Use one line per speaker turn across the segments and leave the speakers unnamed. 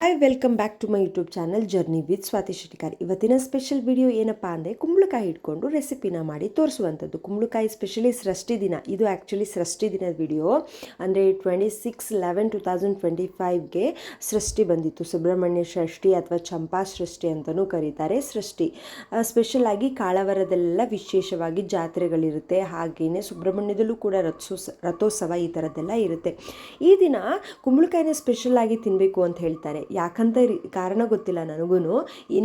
Hi welcome back to my YouTube channel journey with Swathi Shettikar ಇವತ್ತಿನ special video ಏನಪ್ಪ ಅಂದರೆ ಕುಂಬಳಕಾಯಿ ಇಟ್ಕೊಂಡು ರೆಸಿಪಿನ ಮಾಡಿ ತೋರಿಸುವಂಥದ್ದು. ಕುಂಬಳಕಾಯಿ ಸ್ಪೆಷಲಿ ಸೃಷ್ಟಿ ದಿನ. ಇದು ಆ್ಯಕ್ಚುಲಿ ಸೃಷ್ಟಿ ದಿನದ ವಿಡಿಯೋ ಅಂದರೆ twenty six eleven two thousand twenty ಫೈವ್ಗೆ ಸೃಷ್ಟಿ ಬಂದಿತ್ತು. ಸುಬ್ರಹ್ಮಣ್ಯ ಷಷ್ಠಿ ಅಥವಾ ಚಂಪಾ ಸೃಷ್ಟಿ ಅಂತಲೂ ಕರೀತಾರೆ ಸೃಷ್ಟಿ. ಸ್ಪೆಷಲ್ ಆಗಿ ಕಾಳವರದಲ್ಲೆಲ್ಲ ವಿಶೇಷವಾಗಿ ಜಾತ್ರೆಗಳಿರುತ್ತೆ. ಹಾಗೆಯೇ ಸುಬ್ರಹ್ಮಣ್ಯದಲ್ಲೂ ಕೂಡ ರಥೋ ರಥೋತ್ಸವ ಈ ಥರದ್ದೆಲ್ಲ ಇರುತ್ತೆ. ಈ ದಿನ ಕುಂಬಳಕಾಯಿನ ಸ್ಪೆಷಲ್ ಆಗಿ ತಿನ್ನಬೇಕು ಅಂತ ಹೇಳ್ತಾರೆ. ಯಾಕಂತ ಕಾರಣ ಗೊತ್ತಿಲ್ಲ ನನಗೂ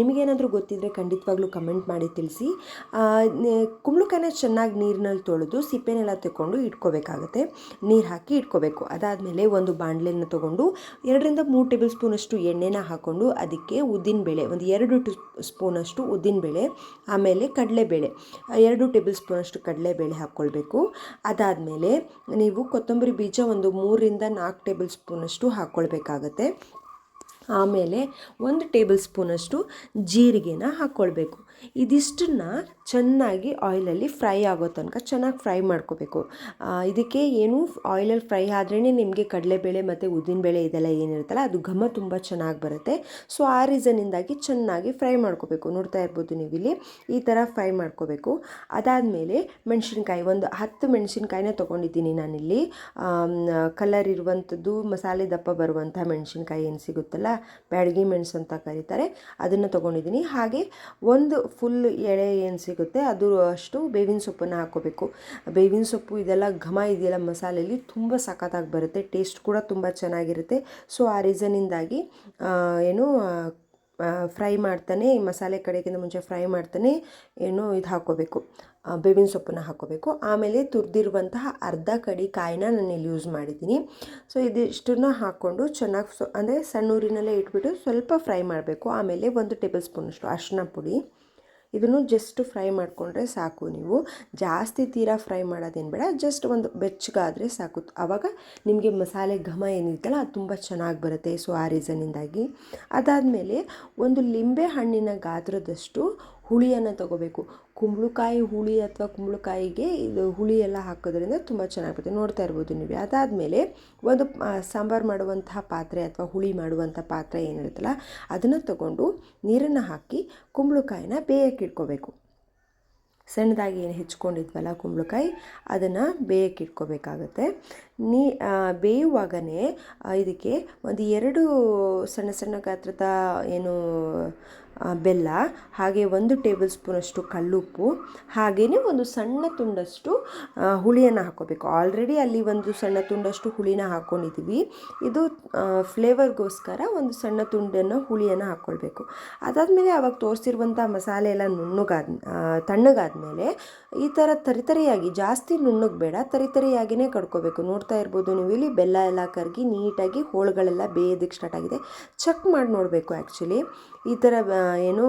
ನಿಮಗೇನಾದರೂ ಗೊತ್ತಿದ್ದರೆ ಖಂಡಿತವಾಗ್ಲೂ ಕಮೆಂಟ್ ಮಾಡಿ ತಿಳಿಸಿ. ಕುಂಬಳಕಾಯಿನ ಚೆನ್ನಾಗಿ ನೀರಿನಲ್ಲಿ ತೊಳೆದು ಸಿಪ್ಪೆನೆಲ್ಲ ತಗೊಂಡು ಇಟ್ಕೋಬೇಕಾಗತ್ತೆ. ನೀರು ಹಾಕಿ ಇಟ್ಕೋಬೇಕು. ಅದಾದಮೇಲೆ ಒಂದು ಬಾಣಲೆನ ತೊಗೊಂಡು ಎರಡರಿಂದ ಮೂರು ಟೇಬಲ್ ಸ್ಪೂನಷ್ಟು ಎಣ್ಣೆನ ಹಾಕ್ಕೊಂಡು ಅದಕ್ಕೆ ಉದ್ದಿನಬೇಳೆ ಒಂದು ಎರಡು ಟು ಸ್ಪೂನಷ್ಟು ಉದ್ದಿನಬೇಳೆ ಆಮೇಲೆ ಕಡಲೆಬೇಳೆ, ಎರಡು ಟೇಬಲ್ ಸ್ಪೂನಷ್ಟು ಕಡಲೆಬೇಳೆ ಹಾಕ್ಕೊಳ್ಬೇಕು. ಅದಾದಮೇಲೆ ನೀವು ಕೊತ್ತಂಬರಿ ಬೀಜ ಒಂದು ಮೂರರಿಂದ ನಾಲ್ಕು ಟೇಬಲ್ ಸ್ಪೂನಷ್ಟು ಹಾಕ್ಕೊಳ್ಬೇಕಾಗತ್ತೆ. ಆಮೇಲೆ ಒಂದು ಟೇಬಲ್ ಸ್ಪೂನಷ್ಟು ಜೀರಿಗೆನ ಹಾಕ್ಕೊಳ್ಬೇಕು. ಇದಿಷ್ಟನ್ನ ಚೆನ್ನಾಗಿ ಆಯಿಲಲ್ಲಿ ಫ್ರೈ ಆಗೋ ತನಕ ಚೆನ್ನಾಗಿ ಫ್ರೈ ಮಾಡ್ಕೋಬೇಕು. ಇದಕ್ಕೆ ಏನು ಆಯಿಲಲ್ಲಿ ಫ್ರೈ ಆದ್ರೇ ನಿಮಗೆ ಕಡಲೆಬೇಳೆ ಮತ್ತು ಉದ್ದಿನಬೇಳೆ ಇದೆಲ್ಲ ಏನಿರುತ್ತಲ್ಲ ಅದು ಘಮ ತುಂಬ ಚೆನ್ನಾಗಿ ಬರುತ್ತೆ. ಸೊ ಆ ರೀಸನಿಂದಾಗಿ ಚೆನ್ನಾಗಿ ಫ್ರೈ ಮಾಡ್ಕೋಬೇಕು. ನೋಡ್ತಾ ಇರ್ಬೋದು ನೀವು ಇಲ್ಲಿ ಈ ಥರ ಫ್ರೈ ಮಾಡ್ಕೋಬೇಕು. ಅದಾದಮೇಲೆ ಮೆಣಸಿನ್ಕಾಯಿ ಒಂದು ಹತ್ತು ಮೆಣಸಿನ್ಕಾಯಿನ ತೊಗೊಂಡಿದ್ದೀನಿ ನಾನಿಲ್ಲಿ. ಕಲರ್ ಇರುವಂಥದ್ದು, ಮಸಾಲೆ ದಪ್ಪ ಬರುವಂಥ ಮೆಣಸಿನ್ಕಾಯಿ ಏನು ಸಿಗುತ್ತಲ್ಲ ಬ್ಯಾಡಗಿ ಮೆಣಸು ಅಂತ ಕರೀತಾರೆ. ಅದನ್ನು ತೊಗೊಂಡಿದ್ದೀನಿ ಹಾಗೆ ಒಂದು ಫುಲ್ ಎಳೆ ಏನು ಸಿಗುತ್ತೆ ಅದು ಅಷ್ಟು ಬೇವಿನ ಸೊಪ್ಪನ್ನು ಹಾಕ್ಕೋಬೇಕು ಬೇವಿನ ಸೊಪ್ಪು ಇದೆಲ್ಲ ಘಮ ಇದೆಯಲ್ಲ ಮಸಾಲೆಯಲ್ಲಿ ತುಂಬ ಸಖತ್ತಾಗಿ ಬರುತ್ತೆ. ಟೇಸ್ಟ್ ಕೂಡ ತುಂಬ ಚೆನ್ನಾಗಿರುತ್ತೆ. ಸೊ ಆ ರೀಸನಿಂದಾಗಿ ಏನು ಫ್ರೈ ಮಾಡ್ತಾನೆ, ಈ ಮಸಾಲೆ ಕಡೆಗಿಂತ ಮುಂಚೆ ಫ್ರೈ ಮಾಡ್ತಾನೆ, ಏನು ಇದು ಹಾಕ್ಕೋಬೇಕು ಬೇವಿನ ಸೊಪ್ಪನ್ನು ಹಾಕ್ಕೋಬೇಕು. ಆಮೇಲೆ ತುರಿದಿರುವಂತಹ ಅರ್ಧ ಕಡಿ ಕಾಯಿನ ನಾನು ಇಲ್ಲಿ ಯೂಸ್ ಮಾಡಿದ್ದೀನಿ. ಸೊ ಇದಿಷ್ಟನ್ನು ಹಾಕ್ಕೊಂಡು ಚೆನ್ನಾಗಿ ಸೊ, ಅಂದರೆ ಸಣ್ಣ ಊರಿನಲ್ಲೇ ಇಟ್ಬಿಟ್ಟು ಸ್ವಲ್ಪ ಫ್ರೈ ಮಾಡಬೇಕು. ಆಮೇಲೆ ಒಂದು ಟೇಬಲ್ ಸ್ಪೂನಷ್ಟು ಅರಿಶಿನ ಪುಡಿ. ಇದನ್ನು ಜಸ್ಟ್ ಫ್ರೈ ಮಾಡಿಕೊಂಡ್ರೆ ಸಾಕು ನೀವು. ಜಾಸ್ತಿ ತೀರಾ ಫ್ರೈ ಮಾಡೋದೇನು ಬೇಡ ಜಸ್ಟ್ ಒಂದು ಬೆಚ್ಚಗಾದರೆ ಸಾಕು. ಆವಾಗ ನಿಮಗೆ ಮಸಾಲೆ ಘಮ ಏನಿರುತ್ತಲ್ಲ ಅದು ತುಂಬ ಚೆನ್ನಾಗಿ ಬರುತ್ತೆ. ಸೊ ಆ ರೀಸನ್ನಿಂದಾಗಿ ಅದಾದಮೇಲೆ ಒಂದು ಲಿಂಬೆ ಹಣ್ಣಿನ ಗಾತ್ರದಷ್ಟು ಹುಳಿಯನ್ನು ತಗೋಬೇಕು. ಕುಂಬಳಕಾಯಿ ಹುಳಿ ಅಥವಾ ಕುಂಬಳಕಾಯಿಗೆ ಇದು ಹುಳಿ ಎಲ್ಲ ಹಾಕೋದ್ರಿಂದ ತುಂಬ ಚೆನ್ನಾಗಿ ಬರುತ್ತೆ ನೋಡ್ತಾ ಇರ್ಬೋದು ನೀವು. ಅದಾದಮೇಲೆ ಒಂದು ಸಾಂಬಾರು ಮಾಡುವಂತಹ ಪಾತ್ರೆ ಅಥವಾ ಹುಳಿ ಮಾಡುವಂಥ ಪಾತ್ರೆ ಏನಿರುತ್ತಲ್ಲ, ಅದನ್ನು ತಗೊಂಡು ನೀರನ್ನು ಹಾಕಿ ಕುಂಬಳಕಾಯಿನ ಬೇಯಕ್ಕೆ ಇಟ್ಕೋಬೇಕು. ಸಣ್ಣದಾಗಿ ಏನು ಹೆಚ್ಕೊಂಡಿದ್ವಲ್ಲ ಕುಂಬಳಕಾಯಿ, ಅದನ್ನು ಬೇಯಕ್ಕೆ ಇಟ್ಕೋಬೇಕಾಗತ್ತೆ. ನೀ ಬೇಯುವಾಗಲೇ ಇದಕ್ಕೆ ಒಂದು ಎರಡು ಸಣ್ಣ ಸಣ್ಣ ಗಾತ್ರದ ಏನು ಬೆಲ್ಲ, ಹಾಗೆ ಒಂದು ಟೇಬಲ್ ಸ್ಪೂನಷ್ಟು ಕಲ್ಲುಪ್ಪು ಹಾಗೆಯೇ ಒಂದು ಸಣ್ಣ ತುಂಡಷ್ಟು ಹುಳಿಯನ್ನು ಹಾಕೋಬೇಕು ಆಲ್ರೆಡಿ ಅಲ್ಲಿ ಒಂದು ಸಣ್ಣ ತುಂಡಷ್ಟು ಹುಳಿನ ಹಾಕ್ಕೊಂಡಿದ್ದೀವಿ ಇದು ಫ್ಲೇವರ್ಗೋಸ್ಕರ ಒಂದು ಸಣ್ಣ ತುಂಡನ್ನು ಹುಳಿಯನ್ನು ಹಾಕ್ಕೊಳ್ಬೇಕು. ಅದಾದಮೇಲೆ ಅವಾಗ ತೋರಿಸಿರುವಂಥ ಮಸಾಲೆ ಎಲ್ಲ ನುಣ್ಣಗಾದ ತಣ್ಣಗಾದ್ಮೇಲೆ ಈ ಥರ ತರಿತರಿಯಾಗಿ, ಜಾಸ್ತಿ ನುಣ್ಣಗೆ ಬೇಡ ತರಿತರಿಯಾಗಿಯೇ ಕಡ್ಕೋಬೇಕು. ನೋಡ್ತಾ ಇರ್ಬೋದು ನೀವು. ಇಲ್ಲಿ ಬೆಲ್ಲ ಎಲ್ಲ ಕರಗಿ ನೀಟಾಗಿ ಹೋಳುಗಳೆಲ್ಲ ಬೇಯೋದಕ್ಕೆ ಸ್ಟಾರ್ಟ್ ಆಗಿದೆ. ಚೆಕ್ ಮಾಡಿ ನೋಡಬೇಕು ಆ್ಯಕ್ಚುಲಿ ಈ ಥರ ಏನು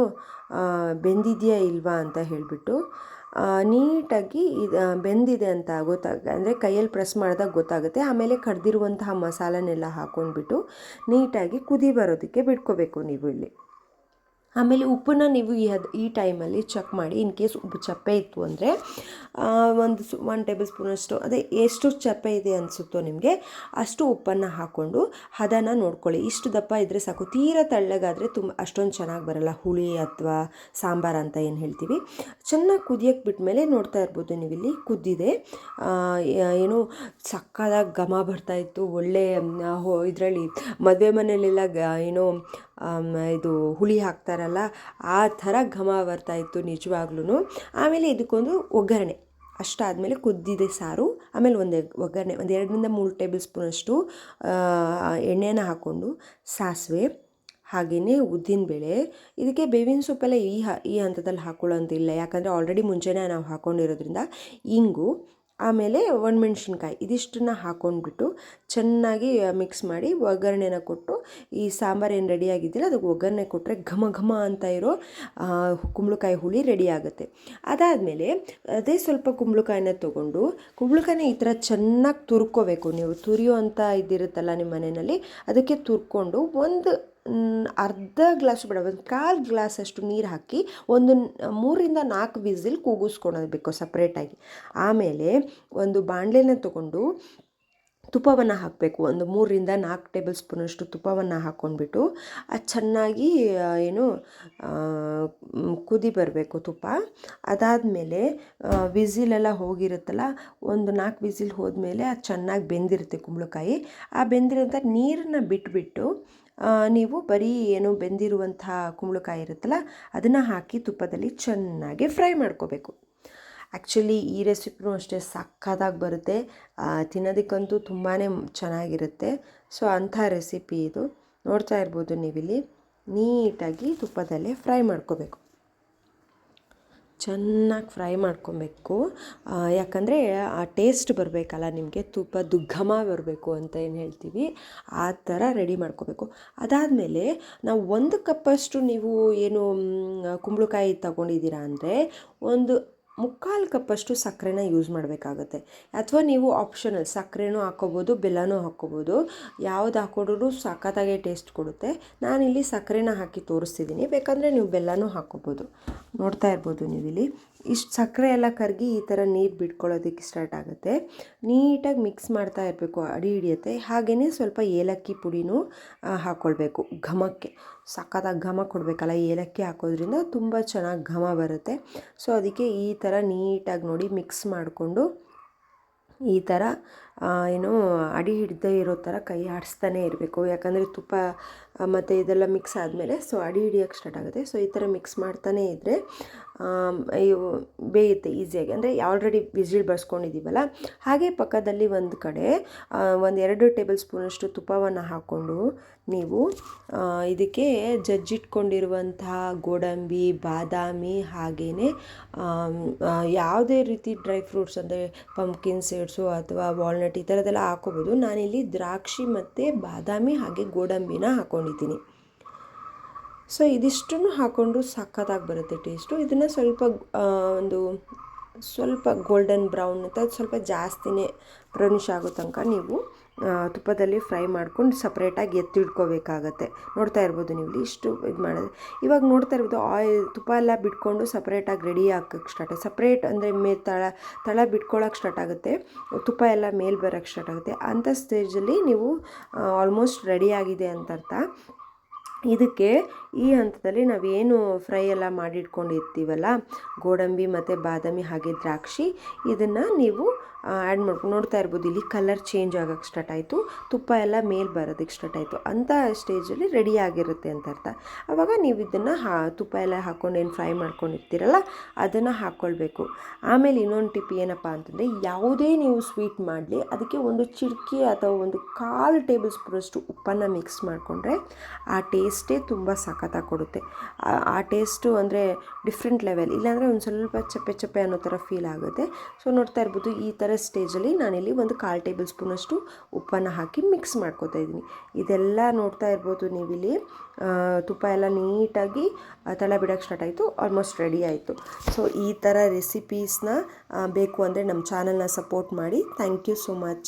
ಬೆಂದಿದೆಯಾ ಇಲ್ವಾ ಅಂತ ಹೇಳಿಬಿಟ್ಟು ನೀಟಾಗಿ ಇದು ಬೆಂದಿದೆ ಅಂತ ಗೊತ್ತಾಗ ಅಂದರೆ ಕೈಯಲ್ಲಿ ಪ್ರೆಸ್ ಮಾಡಿದಾಗ ಗೊತ್ತಾಗುತ್ತೆ. ಆಮೇಲೆ ಕಡ್ದಿರುವಂತಹ ಮಸಾಲನೆಲ್ಲ ಹಾಕ್ಕೊಂಡ್ಬಿಟ್ಟು ನೀಟಾಗಿ ಕುದಿ ಬರೋದಕ್ಕೆ ಬಿಟ್ಕೋಬೇಕು ನೀವು ಇಲ್ಲಿ. ಆಮೇಲೆ ಉಪ್ಪನ್ನ ನೀವು ಈ ಅದು ಈ ಟೈಮಲ್ಲಿ ಚೆಕ್ ಮಾಡಿ ಇನ್ ಕೇಸ್ ಉಪ್ಪು ಚಪ್ಪೆ ಇತ್ತು ಅಂದರೆ ಒಂದು ಸು ಒನ್ ಟೇಬಲ್ ಸ್ಪೂನಷ್ಟು ಅದೇ ಎಷ್ಟು ಚಪ್ಪೆ ಇದೆ ಅನಿಸುತ್ತೋ ನಿಮಗೆ, ಅಷ್ಟು ಉಪ್ಪನ್ನು ಹಾಕ್ಕೊಂಡು ಹದನ ನೋಡ್ಕೊಳ್ಳಿ. ಇಷ್ಟು ದಪ್ಪ ಇದ್ದರೆ ಸಾಕು. ತೀರಾ ತಳ್ಳಗಾದರೆ ತುಂಬ, ಅಷ್ಟೊಂದು ಚೆನ್ನಾಗಿ ಬರಲ್ಲ. ಹುಳಿ ಅಥವಾ ಸಾಂಬಾರು ಅಂತ ಏನು ಹೇಳ್ತೀವಿ. ಚೆನ್ನಾಗಿ ಕುದಿಯಕ್ಕೆ ಬಿಟ್ಮೇಲೆ ನೋಡ್ತಾ ಇರ್ಬೋದು ನೀವು ಇಲ್ಲಿ ಕುದ್ದಿದೆ ಏನು ಸಕ್ಕದಾಗ ಘಮ ಬರ್ತಾಯಿತ್ತು ಒಳ್ಳೆ ಇದರಲ್ಲಿ ಮದುವೆ ಮನೆಯಲ್ಲೆಲ್ಲ ಗ ಇದು ಹುಳಿ ಹಾಕ್ತಾರಲ್ಲ, ಆ ಥರ ಘಮ ಬರ್ತಾ ಇತ್ತು ನಿಜವಾಗ್ಲೂ ಆಮೇಲೆ ಇದಕ್ಕೊಂದು ಒಗ್ಗರಣೆ. ಅಷ್ಟಾದಮೇಲೆ ಕುದ್ದಿದೆ ಸಾರು, ಆಮೇಲೆ ಒಂದು ಒಗ್ಗರಣೆ, ಒಂದು ಎರಡರಿಂದ ಮೂರು ಟೇಬಲ್ ಸ್ಪೂನಷ್ಟು ಎಣ್ಣೆನ ಹಾಕ್ಕೊಂಡು ಸಾಸಿವೆ, ಹಾಗೆಯೇ ಉದ್ದಿನಬೇಳೆ. ಇದಕ್ಕೆ ಬೇವಿನ ಸೊಪ್ಪೆಲ್ಲ ಈ ಹ, ಈ ಹಂತದಲ್ಲಿ ಹಾಕ್ಕೊಳ್ಳೋಂತಿಲ್ಲ ಯಾಕಂದರೆ ಆಲ್ರೆಡಿ ಮುಂಚೆನೇ ನಾವು ಹಾಕ್ಕೊಂಡಿರೋದ್ರಿಂದ ಇಂಗು ಆಮೇಲೆ ಒಣಮೆಣ್ಸಿನ್ಕಾಯಿ ಇದಿಷ್ಟನ್ನ ಹಾಕೊಂಡ್ಬಿಟ್ಟು ಚೆನ್ನಾಗಿ ಮಿಕ್ಸ್ ಮಾಡಿ ಒಗ್ಗರಣೆನ ಕೊಟ್ಟು, ಈ ಸಾಂಬಾರು ಏನು ರೆಡಿ ಆಗಿದ್ದಿಲ್ಲ, ಅದಕ್ಕೆ ಒಗ್ಗರಣೆ ಕೊಟ್ಟರೆ ಘಮ ಘಮ ಅಂತ ಇರೋ ಕುಂಬಳಕಾಯಿ ಹುಳಿ ರೆಡಿ ಆಗುತ್ತೆ. ಅದಾದಮೇಲೆ ಅದೇ ಸ್ವಲ್ಪ ಕುಂಬಳಕಾಯಿನ ತೊಗೊಂಡು, ಕುಂಬಳಕಾಯಿನ ಈ ಥರ ಚೆನ್ನಾಗಿ ತುರ್ಕೋಬೇಕು ನೀವು. ತುರಿಯೋ ಅಂತ ಇದಿರುತ್ತಲ್ಲ ನಿಮ್ಮ ಮನೆಯಲ್ಲಿ, ಅದಕ್ಕೆ ತುರ್ಕೊಂಡು ಒಂದು ಅರ್ಧ ಗ್ಲಾಸ್ ಬೇಡ, ಒಂದು ಕಾಲು ಗ್ಲಾಸಷ್ಟು ನೀರು ಹಾಕಿ ಒಂದು ಮೂರಿಂದ ನಾಲ್ಕು ವಿಸಿಲ್ ಕೂಗಿಸ್ಕೊಳೋದು ಬೇಕು ಸಪ್ರೇಟಾಗಿ ಆಮೇಲೆ ಒಂದು ಬಾಣಲೆನ ತಗೊಂಡು ತುಪ್ಪವನ್ನು ಹಾಕಬೇಕು. ಒಂದು ಮೂರರಿಂದ ನಾಲ್ಕು ಟೇಬಲ್ ಸ್ಪೂನಷ್ಟು ತುಪ್ಪವನ್ನು ಹಾಕ್ಕೊಂಡ್ಬಿಟ್ಟು ಅದು ಚೆನ್ನಾಗಿ ಏನು ಕುದಿ ಬರಬೇಕು ತುಪ್ಪ. ಅದಾದಮೇಲೆ ವಿಸಿಲೆಲ್ಲ ಹೋಗಿರುತ್ತಲ್ಲ, ಒಂದು ನಾಲ್ಕು ವಿಸಿಲ್ ಹೋದ್ಮೇಲೆ ಅದು ಚೆನ್ನಾಗಿ ಬೆಂದಿರುತ್ತೆ ಕುಂಬಳಕಾಯಿ. ಆ ಬೆಂದಿರೋಂಥ ನೀರನ್ನು ಬಿಟ್ಬಿಟ್ಟು ನೀವು ಬರೀ ಏನು ಬೆಂದಿರುವಂಥ ಕುಂಬಳಕಾಯಿ ಇರುತ್ತಲ್ಲ, ಅದನ್ನು ಹಾಕಿ ತುಪ್ಪದಲ್ಲಿ ಚೆನ್ನಾಗಿ ಫ್ರೈ ಮಾಡ್ಕೋಬೇಕು. ಆ್ಯಕ್ಚುಲಿ ಈ ರೆಸಿಪಿನೂ ಅಷ್ಟೇ ಸಕ್ಕತ್ತಾಗಿ ಬರುತ್ತೆ. ತಿನ್ನೋದಕ್ಕಂತೂ ತುಂಬಾ ಚೆನ್ನಾಗಿರುತ್ತೆ. ಸೊ, ಅಂಥ ರೆಸಿಪಿ ಇದು. ನೋಡ್ತಾ ಇರ್ಬೋದು ನೀವಿಲ್ಲಿ. ನೀಟಾಗಿ ತುಪ್ಪದಲ್ಲೇ ಫ್ರೈ ಮಾಡ್ಕೋಬೇಕು. ಚೆನ್ನಾಗಿ ಫ್ರೈ ಮಾಡ್ಕೊಬೇಕು. ಯಾಕಂದರೆ ಆ ಟೇಸ್ಟ್ ಬರಬೇಕಲ್ಲ ನಿಮಗೆ, ತುಪ್ಪ ದುಗ್ಗಮ ಬರಬೇಕು ಅಂತ ಏನು ಹೇಳ್ತೀವಿ, ಆ ಥರ ರೆಡಿ ಮಾಡ್ಕೋಬೇಕು. ಅದಾದಮೇಲೆ ನಾವು ಒಂದು ಕಪ್ಪಷ್ಟು ನೀವು ಏನು ಕುಂಬಳಕಾಯಿ ತಗೊಂಡಿದ್ದೀರಾ ಅಂದರೆ, ಒಂದು ಮುಕ್ಕಾಲು ಕಪ್ಪಷ್ಟು ಸಕ್ಕರೆನ ಯೂಸ್ ಮಾಡಬೇಕಾಗತ್ತೆ. ಅಥವಾ ನೀವು ಆಪ್ಷನಲ್ ಸಕ್ಕರೆನೂ ಹಾಕ್ಕೋಬೋದು ಬೆಲ್ಲನೂ ಹಾಕ್ಕೋಬೋದು ಯಾವ್ದು ಹಾಕ್ಕೊಂಡ್ರೂ ಸಖತ್ತಾಗೆ ಟೇಸ್ಟ್ ಕೊಡುತ್ತೆ. ನಾನಿಲ್ಲಿ ಸಕ್ಕರೆನ ಹಾಕಿ ತೋರಿಸ್ತಿದ್ದೀನಿ. ಬೇಕಂದರೆ ನೀವು ಬೆಲ್ಲನೂ ಹಾಕ್ಕೋಬೋದು ನೋಡ್ತಾ ಇರ್ಬೋದು ನೀವಿಲ್ಲಿ. ಇಷ್ಟು ಸಕ್ಕರೆ ಎಲ್ಲ ಕರಗಿ ಈ ಥರ ನೀರು ಬಿಟ್ಕೊಳ್ಳೋದಕ್ಕೆ ಸ್ಟಾರ್ಟ್ ಆಗುತ್ತೆ. ನೀಟಾಗಿ ಮಿಕ್ಸ್ ಮಾಡ್ತಾ ಇರಬೇಕು, ಅಡಿ ಹಿಡಿಯುತ್ತೆ. ಹಾಗೆಯೇ ಸ್ವಲ್ಪ ಏಲಕ್ಕಿ ಪುಡಿನೂ ಹಾಕ್ಕೊಳ್ಬೇಕು ಘಮಕ್ಕೆ. ಸಖತ್ತಾಗಿ ಘಮ ಕೊಡಬೇಕಲ್ಲ ಏಲಕ್ಕಿ ಹಾಕೋದ್ರಿಂದ ತುಂಬ ಚೆನ್ನಾಗಿ ಘಮ ಬರುತ್ತೆ. ಸೊ ಅದಕ್ಕೆ ಈ ಥರ ನೀಟಾಗಿ ನೋಡಿ ಮಿಕ್ಸ್ ಮಾಡಿಕೊಂಡು ಈ ಥರ ಏನು ಅಡಿ ಹಿಡ್ದೇ ಇರೋ ಥರ ಕೈ ಆಡಿಸ್ತಾನೆ ಇರಬೇಕು. ಯಾಕಂದರೆ ತುಪ್ಪ ಮತ್ತು ಇದೆಲ್ಲ ಮಿಕ್ಸ್ ಆದಮೇಲೆ ಸೊ ಅಡಿ ಹಿಡಿಯೋಕ್ಕೆ ಸ್ಟಾರ್ಟ್ ಆಗುತ್ತೆ. ಸೊ ಈ ಥರ ಮಿಕ್ಸ್ ಮಾಡ್ತಾನೇ ಇದ್ದರೆ ಇವು ಬೇಯುತ್ತೆ ಈಸಿಯಾಗಿ ಅಂದರೆ ಆಲ್ರೆಡಿ ಬಿಸಿಲು ಬಳಸ್ಕೊಂಡಿದ್ದೀವಲ್ಲ ಹಾಗೆ ಪಕ್ಕದಲ್ಲಿ ಒಂದು ಕಡೆ ಒಂದು ಎರಡು ಟೇಬಲ್ ಸ್ಪೂನಷ್ಟು ತುಪ್ಪವನ್ನು ಹಾಕ್ಕೊಂಡು ನೀವು ಇದಕ್ಕೆ ಜಜ್ಜಿಟ್ಕೊಂಡಿರುವಂತಹ ಗೋಡಂಬಿ, ಬಾದಾಮಿ ಹಾಗೆಯೇ ಯಾವುದೇ ರೀತಿ ಡ್ರೈ ಫ್ರೂಟ್ಸ್ ಅಂದರೆ ಪಂಪ್ಕಿನ್ ಸೀಡ್ಸು ಅಥವಾ ವಾಲ್ನಟ್ ಈ ಥರದ್ದೆಲ್ಲ ಹಾಕೋಬೋದು ನಾನಿಲ್ಲಿ ದ್ರಾಕ್ಷಿ ಮತ್ತು ಬಾದಾಮಿ ಹಾಗೆ ಗೋಡಂಬಿನ ಹಾಕ್ಕೊಂಡಿದ್ದೀನಿ. ಸೊ, ಇದಿಷ್ಟನ್ನು ಹಾಕ್ಕೊಂಡು ಸಖತ್ತಾಗಿ ಬರುತ್ತೆ ಟೇಸ್ಟು. ಇದನ್ನು ಸ್ವಲ್ಪ ಒಂದು ಸ್ವಲ್ಪ ಗೋಲ್ಡನ್ ಬ್ರೌನ್ ಅಂತ ಸ್ವಲ್ಪ ಜಾಸ್ತಿನೇ ಬ್ರೌನಿಷ್ ಆಗೋ ತನಕ ನೀವು ತುಪ್ಪದಲ್ಲಿ ಫ್ರೈ ಮಾಡ್ಕೊಂಡು ಸಪ್ರೇಟಾಗಿ ಎತ್ತಿಡ್ಕೋಬೇಕಾಗತ್ತೆ ನೋಡ್ತಾ ಇರ್ಬೋದು ನೀವು ಇಷ್ಟು ಇದು ಮಾಡೋದು ಇವಾಗ ನೋಡ್ತಾ ಇರ್ಬೋದು ಆಯಿಲ್ ತುಪ್ಪ ಎಲ್ಲ ಬಿಟ್ಕೊಂಡು ಸಪ್ರೇಟಾಗಿ ರೆಡಿ ಹಾಕಕ್ಕೆ ಸ್ಟಾರ್ಟ್ ಸಪ್ರೇಟ್ ಅಂದರೆ ಮೇ, ತಳ ತಳ ಬಿಟ್ಕೊಳ್ಳೋಕೆ ಸ್ಟಾರ್ಟ್ ಆಗುತ್ತೆ. ತುಪ್ಪ ಎಲ್ಲ ಮೇಲೆ ಬರೋಕ್ಕೆ ಸ್ಟಾರ್ಟ್ ಆಗುತ್ತೆ. ಅಂಥ ಸ್ಟೇಜಲ್ಲಿ ನೀವು ಆಲ್ಮೋಸ್ಟ್ ರೆಡಿ ಆಗಿದೆ ಅಂತ ಅರ್ಥ. ಇದಕ್ಕೆ ಈ ಹಂತದಲ್ಲಿ ನಾವೇನು ಫ್ರೈ ಎಲ್ಲ ಮಾಡಿಟ್ಕೊಂಡಿರ್ತೀವಲ್ಲ, ಗೋಡಂಬಿ ಮತ್ತು ಬಾದಾಮಿ ಹಾಗೆ ದ್ರಾಕ್ಷಿ, ಇದನ್ನು ನೀವು ಆ್ಯಡ್ ಮಾಡ್ಕೊಂಡು ನೋಡ್ತಾ ಇರ್ಬೋದು. ಇಲ್ಲಿ ಕಲರ್ ಚೇಂಜ್ ಆಗೋಕ್ಕೆ ಸ್ಟಾರ್ಟ್ ಆಯಿತು. ತುಪ್ಪ ಎಲ್ಲ ಮೇಲೆ ಬರೋದಕ್ಕೆ ಸ್ಟಾರ್ಟ್ ಆಯಿತು. ಅಂಥ ಸ್ಟೇಜಲ್ಲಿ ರೆಡಿ ಆಗಿರುತ್ತೆ ಅಂತ ಅರ್ಥ. ಆವಾಗ ನೀವು ಇದನ್ನು ಹಾ, ತುಪ್ಪ ಎಲ್ಲ ಹಾಕ್ಕೊಂಡು ಏನು ಫ್ರೈ ಮಾಡ್ಕೊಂಡಿರ್ತೀರಲ್ಲ, ಅದನ್ನು ಹಾಕ್ಕೊಳ್ಬೇಕು. ಆಮೇಲೆ ಇನ್ನೊಂದು ಟಿಪ್ ಏನಪ್ಪ ಅಂತಂದರೆ, ಯಾವುದೇ ನೀವು ಸ್ವೀಟ್ ಮಾಡಲಿ, ಅದಕ್ಕೆ ಒಂದು ಚಿಟಕಿ ಅಥವಾ ಒಂದು ಕಾಲು ಟೇಬಲ್ ಸ್ಪೂನಷ್ಟು ಉಪ್ಪನ್ನು ಮಿಕ್ಸ್ ಮಾಡಿಕೊಂಡ್ರೆ, ಆ ಟೇಸ್ಟೇ ತುಂಬ ಸಖತ್ತಾಗಿ ಕೊಡುತ್ತೆ. ಆ- ಟೇಸ್ಟು ಅಂದರೆ ಡಿಫ್ರೆಂಟ್ ಲೆವೆಲ್, ಇಲ್ಲಾಂದರೆ ಒಂದು ಸ್ವಲ್ಪ ಚಪ್ಪೆ ಚಪ್ಪೆ ಅನ್ನೋ ಥರ ಫೀಲ್ ಆಗುತ್ತೆ. ಸೊ, ನೋಡ್ತಾ ಇರ್ಬೋದು, ಈ ಥರ ಸ್ಟೇಜಲ್ಲಿ ನಾನಿಲ್ಲಿ ಒಂದು ಕಾಲು ಟೇಬಲ್ ಸ್ಪೂನಷ್ಟು ಉಪ್ಪನ್ನು ಹಾಕಿ ಮಿಕ್ಸ್ ಮಾಡ್ಕೋತಾ ಇದ್ದೀನಿ. ಇದೆಲ್ಲ ನೋಡ್ತಾ ಇರ್ಬೋದು ನೀವಿಲ್ಲಿ. ತುಪ್ಪ ಎಲ್ಲ ನೀಟಾಗಿ ತಳ ಬಿಡೋಕ್ಕೆ ಸ್ಟಾರ್ಟ್ ಆಯಿತು, ಆಲ್ಮೋಸ್ಟ್ ರೆಡಿ ಆಯಿತು. ಸೊ, ಈ ಥರ ರೆಸಿಪೀಸ್ನ ಬೇಕು ಅಂದರೆ ನಮ್ಮ ಚಾನಲ್ನ ಸಪೋರ್ಟ್ ಮಾಡಿ. Thank you so much.